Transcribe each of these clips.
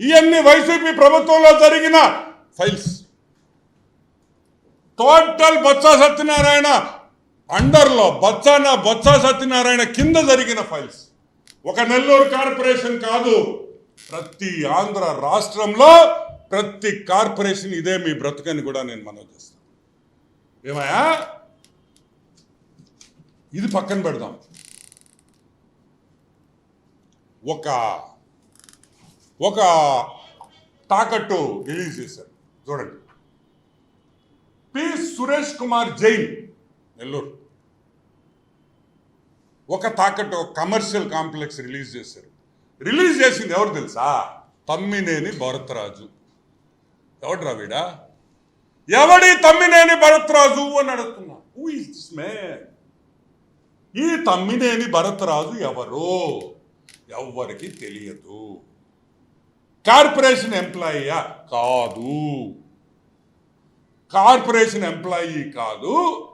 ఇవన్నీ వైసీపీ ప్రభుత్వంలో జరిగిన ఫైల్స్. టోటల్ బొత్స సత్యనారాయణ అండర్లో బొత్సాన బొత్స సత్యనారాయణ కింద జరిగిన ఫైల్స్. ఒక నెల్లూరు కార్పొరేషన్ కాదు ప్రతి ఆంధ్ర రాష్ట్రంలో ప్రతి కార్పొరేషన్ ఇదే మీ బ్రతుకని కూడా నేను మనవి చేస్తాను ఏమయ్యా? ఇది పక్కన పెడదాం. ఒక ఒక తాకట్టు రిలీజ్ చేశారు. చూడండి. పి. సురేష్ కుమార్ జైన్ నెల్లూరు. ఒక తాకట్టు కమర్షియల్ కాంప్లెక్స్ రిలీజ్ చేశారు. రిలీజ్ చేసింది ఎవరు తెలుసా? తమ్మినేని భరతరాజు. ఎవడ్రా వీడా? ఎవడి తమ్మినేని భరతరాజు అని అడుగుతున్నా. హూ ఇస్ మ్యాన్ ఈ తమ్మినేని భరతరాజు ఎవరు? ఎవ్వరికి తెలియదు. కార్పొరేషన్ ఎంప్లాయీయా? కాదు. కార్పొరేషన్ ఎంప్లాయీ కాదు.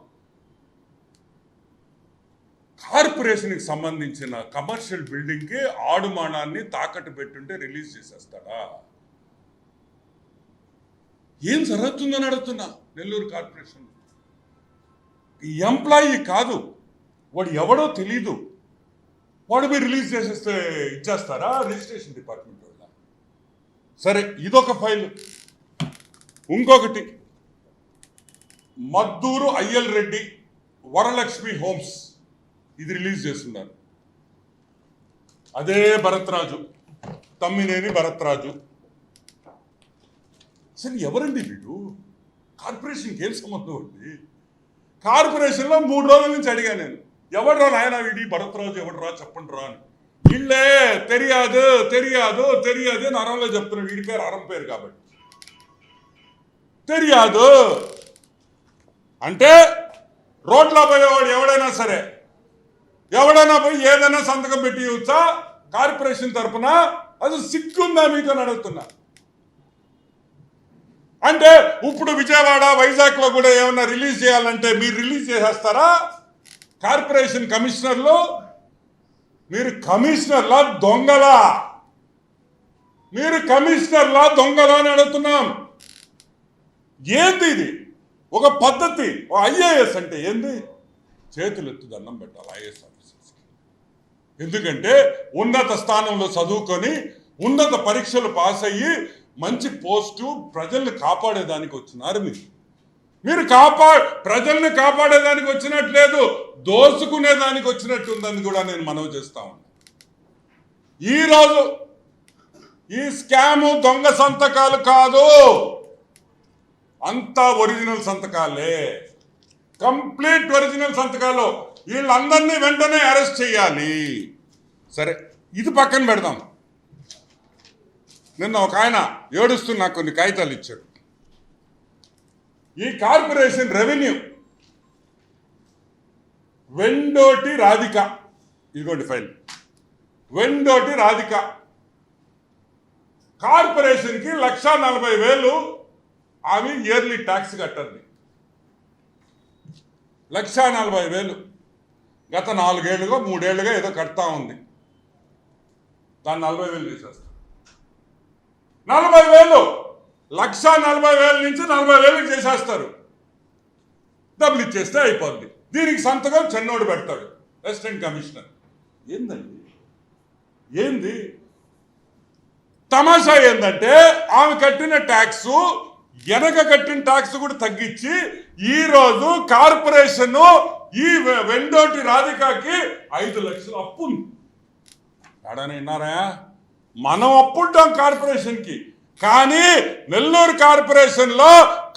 కార్పొరేషన్కి సంబంధించిన కమర్షియల్ బిల్డింగ్కి ఆడుమానాన్ని తాకట్టు పెట్టుంటే రిలీజ్ చేసేస్తాడా? ఏం జరుగుతుందని అడుగుతున్నా నెల్లూరు కార్పొరేషన్. ఎంప్లాయీ కాదు. వాడు ఎవడో తెలీదు. వాడు మీరు రిలీజ్ చేసేస్తే ఇచ్చేస్తారా? Registration department. సరే ఇదొక ఫైల్. ఇంకొకటి. మద్దూరు అయ్యల్ రెడ్డి వరలక్ష్మి హోమ్స్. ఇది రిలీజ్ చేస్తున్నారు. అదే భరత్రాజు. తమ్మినేని భరత్రాజు. సరే ఎవరండి వీడు కార్పొరేషన్కి ఏం సంబంధం అండి? కార్పొరేషన్లో మూడు రోజుల నుంచి అడిగాను నేను. ఎవడ్రా నాయన వీడి? భరత్రాజు ఎవడ్రా? చెప్పండి రా అని. ఇల్లే తెలియదు తెలియదు తెలియదు అని అరంలో చెప్తున్నాడు వీడి పేరు అరం పేరు కాబట్టి. తెలియదు. అంటే రోడ్లో పోయేవాడు ఎవడైనా సరే ఎవడైనా పోయి ఏదైనా సంతకం పెట్టి ఇవ్వచ్చా? కార్పొరేషన్ తరపున అది సిక్కుందా మీకు అని అడుగుతున్నా. అంటే ఇప్పుడు విజయవాడ వైజాగ్లో కూడా ఏమైనా రిలీజ్ చేయాలంటే మీరు రిలీజ్ చేసేస్తారా? కార్పొరేషన్ కమిషనర్లు మీరు కమిషనర్లా దొంగలా. మీరు కమిషనర్లా దొంగలా అని అడుగుతున్నాం. ఏంది ఇది? ఒక పద్ధతి ఒక ఐఏఎస్ అంటే ఏంది? చేతులు ఎత్తు దండం పెట్టాలి ఐఏఎస్ ఆఫీసర్స్కి. ఎందుకంటే ఉన్నత స్థానంలో చదువుకొని ఉన్నత పరీక్షలు పాస్ అయ్యి మంచి పోస్టు ప్రజల్ని కాపాడేదానికి వచ్చినారు మీరు. మీరు కాపా ప్రజల్ని కాపాడేదానికి వచ్చినట్లేదు దోసుకునేదానికి వచ్చినట్టు ఉందని కూడా నేను మనవి చేస్తా ఉన్నా. ఈరోజు ఈ స్కాము దొంగ సంతకాలు కాదు. అంతా ఒరిజినల్ సంతకాలే. కంప్లీట్ ఒరిజినల్ సంతకాలు. వీళ్ళందరినీ వెంటనే అరెస్ట్ చేయాలి. సరే ఇది పక్కన పెడదాం. నిన్న ఒక ఆయన ఏడుస్తున్నా కొన్ని కాగితాలు ఇచ్చాడు. ఈ కార్పొరేషన్ రెవెన్యూ. వెండోటి రాధిక. ఇదిగోండి ఫైల్. వెండోటి రాధిక. కార్పొరేషన్కి లక్ష నలభై వేలు ఆమె ఇయర్లీ ట్యాక్స్ కట్టండి. లక్ష నలభై వేలు. గత నాలుగేళ్ళుగా మూడేళ్ళుగా ఏదో కడతా ఉంది. దాన్ని నలభై వేలు తీసేస్తాం. నలభై వేలు! లక్ష నలభై వేల నుంచి నలభై వేలకు చేసేస్తారు. డబ్బులు ఇచ్చేస్తే అయిపోద్ది. దీనికి సంతకం చెన్నోడు పెడతాడు అసిస్టెంట్ కమిషనర్. ఏందండి? ఏంది? తమాషా ఏంటంటే ఆమె కట్టిన ట్యాక్స్ వెనక కట్టిన ట్యాక్స్ కూడా తగ్గించి ఈరోజు కార్పొరేషన్ ఈ వె- వెండోటి రాధికాకి ఐదు లక్షలు అప్పు ఉంది ఎడని విన్నారా మనం అప్పుంటాం కార్పొరేషన్కి. కానీ నెల్లూరు కార్పొరేషన్లో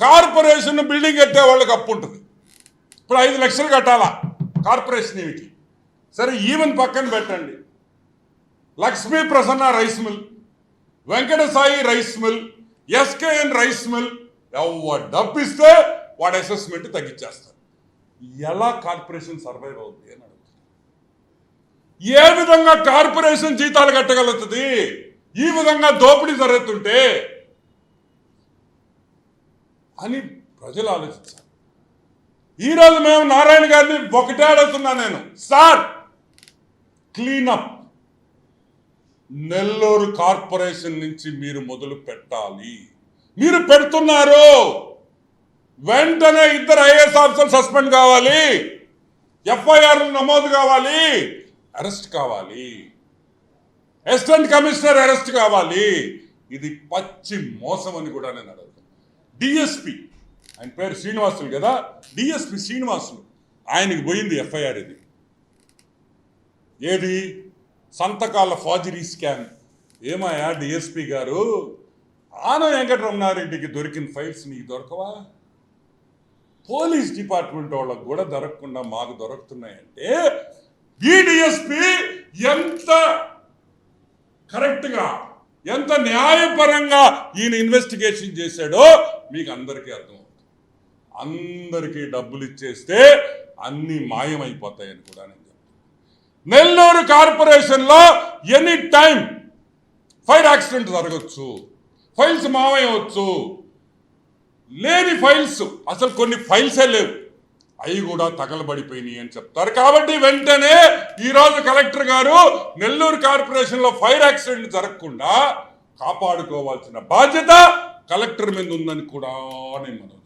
కార్పొరేషన్ బిల్డింగ్ కట్టే వాళ్ళకి అప్పు ఉంటుంది. ఇప్పుడు ఐదు లక్షలు కట్టాలా కార్పొరేషన్ ఇవికి సరే ఈవెన్ పక్కన పెట్టండి. Lakshmi Prasanna rice mill Venkata Sai rice mill SKN rice mill ఎవరు డబ్బిస్తే వాడు అసెస్మెంట్ తగ్గించేస్తారు. ఎలా కార్పొరేషన్ సర్వైవ్ అవుతుంది అని అడుగుతుంది ఏ విధంగా కార్పొరేషన్ జీతాలు కట్టగలుగుతుంది? ఈ విధంగా దోపిడీ జరుగుతుంటే అని ప్రజలు ఆలోచించారు ఈరోజు మేము నారాయణ గారిని ఒకటే అడుగుతున్నా నేను. సార్ క్లీనప్ నెల్లూరు కార్పొరేషన్ నుంచి మీరు మొదలు పెట్టాలి. మీరు పెడుతున్నారు. వెంటనే ఇద్దరు ఐఏఎస్ ఆఫీసర్ సస్పెండ్ కావాలి. ఎఫ్ఐఆర్ నమోదు కావాలి. అరెస్ట్ కావాలి. అసిస్టెంట్ కమిషనర్ అరెస్ట్ కావాలి. ఇది పచ్చి మోసం అని కూడా నేను అడుగుతాను డిఎస్పి ఆయన పేరు శ్రీనివాసులు కదా? డిఎస్పి శ్రీనివాసులు ఆయనకి పోయింది ఎఫ్ఐఆర్ ఇది. ఏది? సంతకాల ఫాజరీ స్కామ్. ఏమయ్యా డిఎస్పి గారు? ఆన వెంకటరమణారెడ్డికి దొరికిన ఫైల్స్ నీకు దొరకవా? పోలీస్ డిపార్ట్మెంట్ వాళ్ళకు కూడా దొరకకుండా మాకు దొరుకుతున్నాయంటే ఈ డిఎస్పి ఎంత కరెక్ట్గా ఎంత న్యాయపరంగా ఈయన ఇన్వెస్టిగేషన్ చేశాడో మీకు అందరికీ అర్థమవుతుంది. అందరికీ డబ్బులు ఇచ్చేస్తే అన్నీ మాయమైపోతాయని కూడా నేను నెల్లూరు కార్పొరేషన్లో ఎనీ టైం ఫైర్ యాక్సిడెంట్ జరగచ్చు ఫైల్స్ మావయ్యవచ్చు లేని ఫైల్స్ అసలు కొన్ని ఫైల్సే లేవు. అవి కూడా తగలబడిపోయినాయి అని చెప్తారు. కాబట్టి వెంటనే ఈరోజు కలెక్టర్ గారు నెల్లూరు కార్పొరేషన్లో ఫైర్ యాక్సిడెంట్ జరగకుండా కాపాడుకోవాల్సిన బాధ్యత కలెక్టర్ మీద ఉందని కూడా నేను మనం